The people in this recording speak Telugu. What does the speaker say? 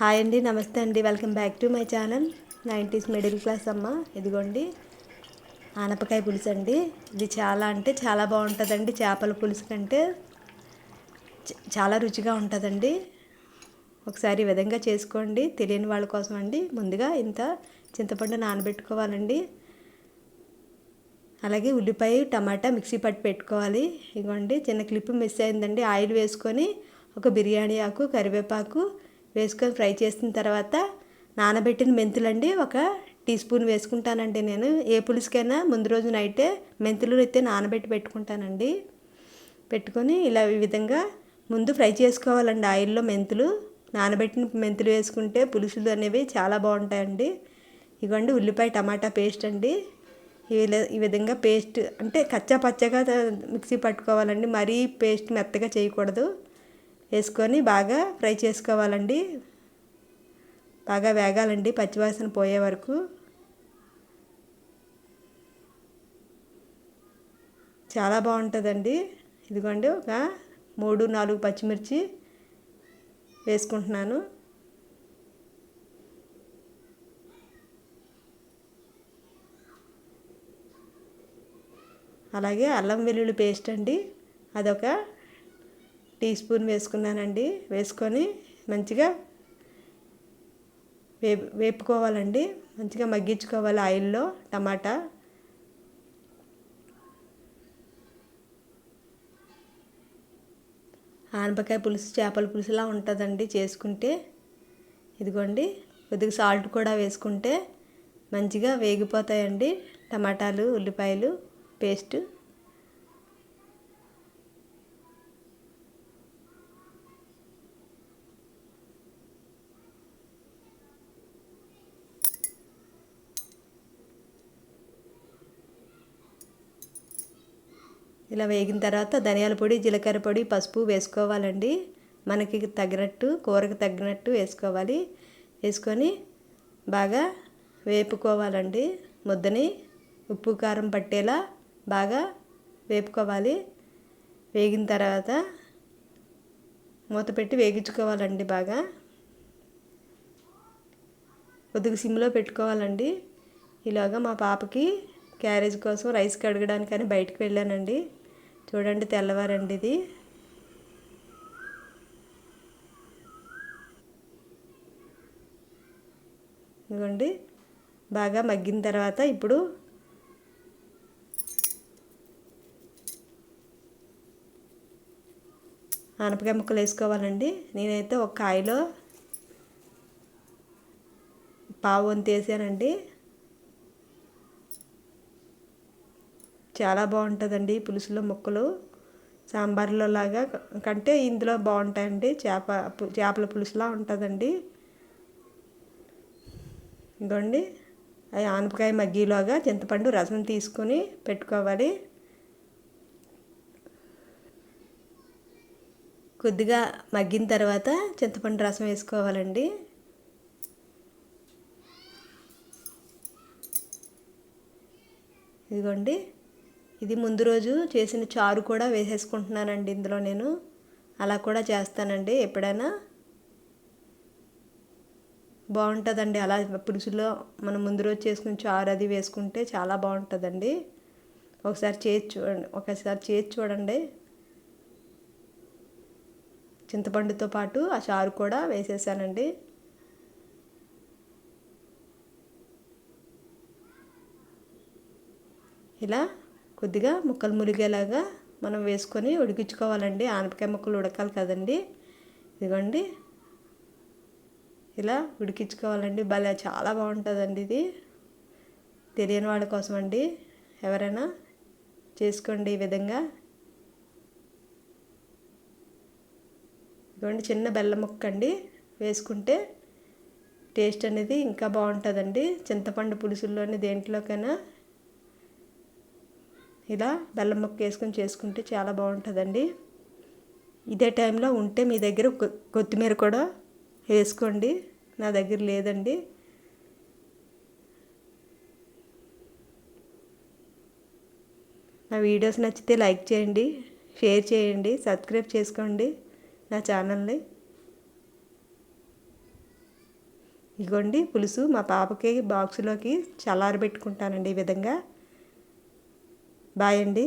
హాయ్ అండి నమస్తే అండి. Welcome back to my channel nineties middle class అమ్మ. ఇదిగోండి ఆనపకాయ పులుసు అండి. ఇది చాలా అంటే చాలా బాగుంటుందండి. చేపల పులుసు కంటే చ- చాలా రుచిగా ఉంటుందండి. ఒకసారి ఈ విధంగా చేసుకోండి. తెలియని వాళ్ళ కోసం అండి. ముందుగా ఇంత చింతపండు నానబెట్టుకోవాలండి. అలాగే ఉల్లిపాయ టమాటా మిక్సీ పట్టి పెట్టుకోవాలి. ఇదిగోండి చిన్న క్లిప్ మిస్ అయిందండి. ఆయిల్ వేసుకొని ఒక బిర్యానీ ఆకు కరివేపాకు వేసుకొని ఫ్రై చేసిన తర్వాత నానబెట్టిన మెంతులండి ఒక టీ స్పూన్ వేసుకుంటానండి నేను. ఏ పులుసుకైనా ముందు రోజు నైటే మెంతులు అయితే నానబెట్టి పెట్టుకుంటానండి. పెట్టుకొని ఇలా ఈ విధంగా ముందు ఫ్రై చేసుకోవాలండి ఆయిల్లో మెంతులు. నానబెట్టిన మెంతులు వేసుకుంటే పులుసులు అనేవి చాలా బాగుంటాయండి. ఇవ్వండి ఉల్లిపాయ టమాటా పేస్ట్ అండి. ఈ ఈ విధంగా పేస్ట్ అంటే కచ్చా పచ్చగా మిక్సీ పట్టుకోవాలండి. మరీ పేస్ట్ మెత్తగా చేయకూడదు. వేసుకొని బాగా ఫ్రై చేసుకోవాలండి. బాగా వేగాలండి పచ్చివాసన పోయే వరకు. చాలా బాగుంటుందండి. ఇదిగోండి ఒక మూడు నాలుగు పచ్చిమిర్చి వేసుకుంటున్నాను. అలాగే అల్లం వెల్లుల్లి పేస్ట్ అండి. అదొక టీ స్పూన్ వేసుకున్నానండి. వేసుకొని మంచిగా వే వేపుకోవాలండి. మంచిగా మగ్గించుకోవాలి ఆయిల్లో టమాటా. ఆనపకాయ పులుసు చేపల పులుసులా ఉంటుందండి చేసుకుంటే. ఇదిగోండి కొద్దిగా సాల్ట్ కూడా వేసుకుంటే మంచిగా వేగిపోతాయండి టమాటాలు ఉల్లిపాయలు పేస్ట్. ఇలా వేగిన తర్వాత ధనియాల పొడి జీలకర్ర పొడి పసుపు వేసుకోవాలండి. మనకి తగినట్టు కూరకు తగినట్టు వేసుకోవాలి. వేసుకొని బాగా వేపుకోవాలండి. ముద్దని ఉప్పు కారం పట్టేలా బాగా వేపుకోవాలి. వేగిన తర్వాత మూత పెట్టి వేగించుకోవాలండి బాగా. కొద్దిగా సిమ్లో పెట్టుకోవాలండి. ఇలాగా మా పాపకి క్యారేజ్ కోసం రైస్ కడగడానికని బయటకు వెళ్ళానండి. చూడండి తెల్లవారండి ఇది ఇదిగోండి బాగా మగ్గిన తర్వాత ఇప్పుడు ఆనపకాయ ముక్కలు వేసుకోవాలండి. నేనైతే ఒక కాయలో పావు వంతు వేసానండి. చాలా బాగుంటుందండి పులుసులో ముక్కలు. సాంబార్లో లాగా కంటే ఇందులో బాగుంటాయండి చేప చేపల పులుసులా ఉంటుందండి. ఇదిగోండి అవి ఆనపకాయ మగ్గిలోగా చింతపండు రసం తీసుకొని పెట్టుకోవాలి. కొద్దిగా మగ్గిన తర్వాత చింతపండు రసం వేసుకోవాలండి. ఇదిగోండి ఇది ముందు రోజు చేసిన చారు కూడా వేసేసుకుంటున్నానండి ఇందులో నేను. అలా కూడా చేస్తానండి ఎప్పుడైనా. బాగుంటుందండి. అలా పులుసులో మనం ముందు రోజు చేసుకున్న చారు అది వేసుకుంటే చాలా బాగుంటుందండి. ఒకసారి చేసి చూడండి. ఒకసారి చేసి చూడండి. చింతపండుతో పాటు ఆ చారు కూడా వేసేసానండి. ఇలా కొద్దిగా ముక్కలు మురిగేలాగా మనం వేసుకొని ఉడికించుకోవాలండి. ఆనపకాయ ముక్కలు ఉడకాలి కదండి. ఇదిగోండి. ఇలా ఉడికించుకోవాలండి. భలే చాలా బాగుంటుందండి ఇది. తెలియని వాళ్ళ కోసం అండి ఎవరైనా చేసుకోండి ఈ విధంగా. ఇదిగోండి చిన్న బెల్లం ముక్క అండి వేసుకుంటే టేస్ట్ అనేది ఇంకా బాగుంటుందండి. చింతపండు పులుసుల్లోని దేంట్లోకైనా ఇలా బెల్లం ముక్క వేసుకొని చేసుకుంటే చాలా బాగుంటుందండి. ఇదే టైంలో ఉంటే మీ దగ్గర కొ- కొత్తిమీర కూడా వేసుకోండి. నా దగ్గర లేదండి. నా వీడియోస్ నచ్చితే లైక్ చేయండి షేర్ చేయండి సబ్స్క్రైబ్ చేసుకోండి నా ఛానల్ని. ఇగోండి పులుసు మా పాపకి బాక్సులోకి చల్లారబెట్టుకుంటానండి ఈ విధంగా. బాయ్ అండి.